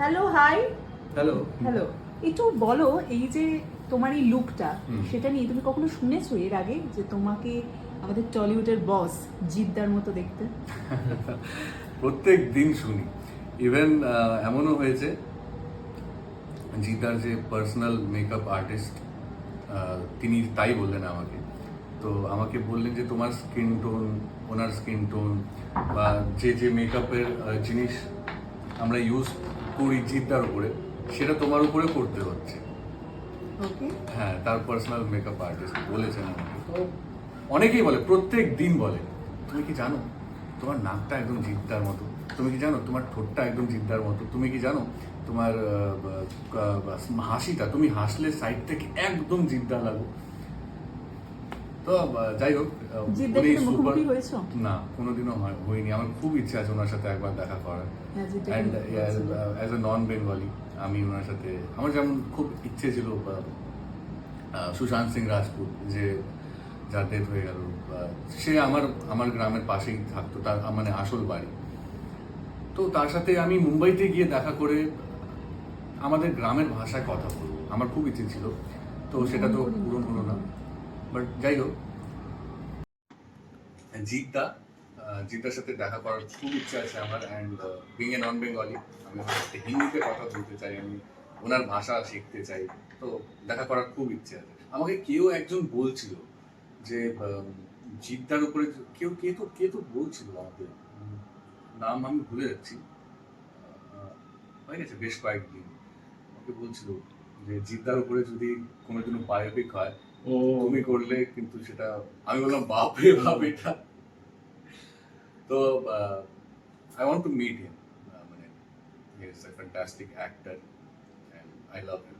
Hello hi hello hello একটু বলো এই যে তোমার এই লুকটা সেটা নিয়ে তুমি কখনো শুনেছো এর আগে যে তোমাকে আমাদের টলিউডের বস জিদ্দার মতো দেখতে? প্রত্যেক দিন শুনি। ইভেন এমনও হয়েছে জিদার যে পার্সোনাল মেকআপ আর্টিস্ট তিনি তাই বললেন আমাকে। তো আমাকে বললেন যে তোমার স্কিন টোন ওনার স্কিন টোন বা যে যে মেকআপের জিনিস আমরা ইউজ করি জিদ্দার উপরে সেটা তোমার উপরে করতে হচ্ছে। হ্যাঁ তার পার্সোনাল মেকআপ আর্টিস্ট বলেছেন আমাকে। তো অনেকেই বলে প্রত্যেক দিন বলে তুমি কি জানো তোমার নাকটা একদম জিদ্দার মতো? তুমি কি জানো তোমার ঠোঁটটা একদম জিদ্দার মতো? তুমি কি জানো তোমার হাসিটা তুমি হাসলে সাইড থেকে একদম জিদ্দার লাগো তো যাই হোক উনি? না কোনোদিনও হয়নি। আমার খুব ইচ্ছে আছে ওনার সাথে একবার দেখা করার। And as a non Bengali আমি ওনার সাথে আমার যেমন খুব ইচ্ছে ছিল সুশান্ত সিং রাজপুত যে যার ডেথ হয়ে গেল সে আমার আমার গ্রামের পাশেই থাকতো তার মানে আসল বাড়ি। তো তার সাথে আমি মুম্বাইতে গিয়ে দেখা করে আমাদের গ্রামের ভাষায় কথা বলব। আমার খুব ইচ্ছে ছিল। তো সেটা তো পূরণ হলো না। বাট যাই হোক জিদ্দা আহ, জিদ্দার সাথে দেখা করার খুব ইচ্ছা আছে আমার and being a non Bengali আমি হিন্দিতে কথা বলতে চাই আমি ওনার ভাষা শিখতে চাই তো দেখা করার খুব ইচ্ছে আছে। আমাকে কেউ একজন বলছিল যে জিদ্দার উপরে কেউ কে তো কে তো বলছিল আমাকে? নাম আমি ভুলে যাচ্ছি। হয়ে গেছে বেশ কয়েকদিন। আমাকে বলছিল যে জিদ্দার উপরে যদি কোনো কোনো বায়োপিক হয় ও। তুমি করলে কিন্তু সেটা আমি বললাম বাপ রে বাপ এটা। তো I want to meet him মানে he is a fantastic actor and I love him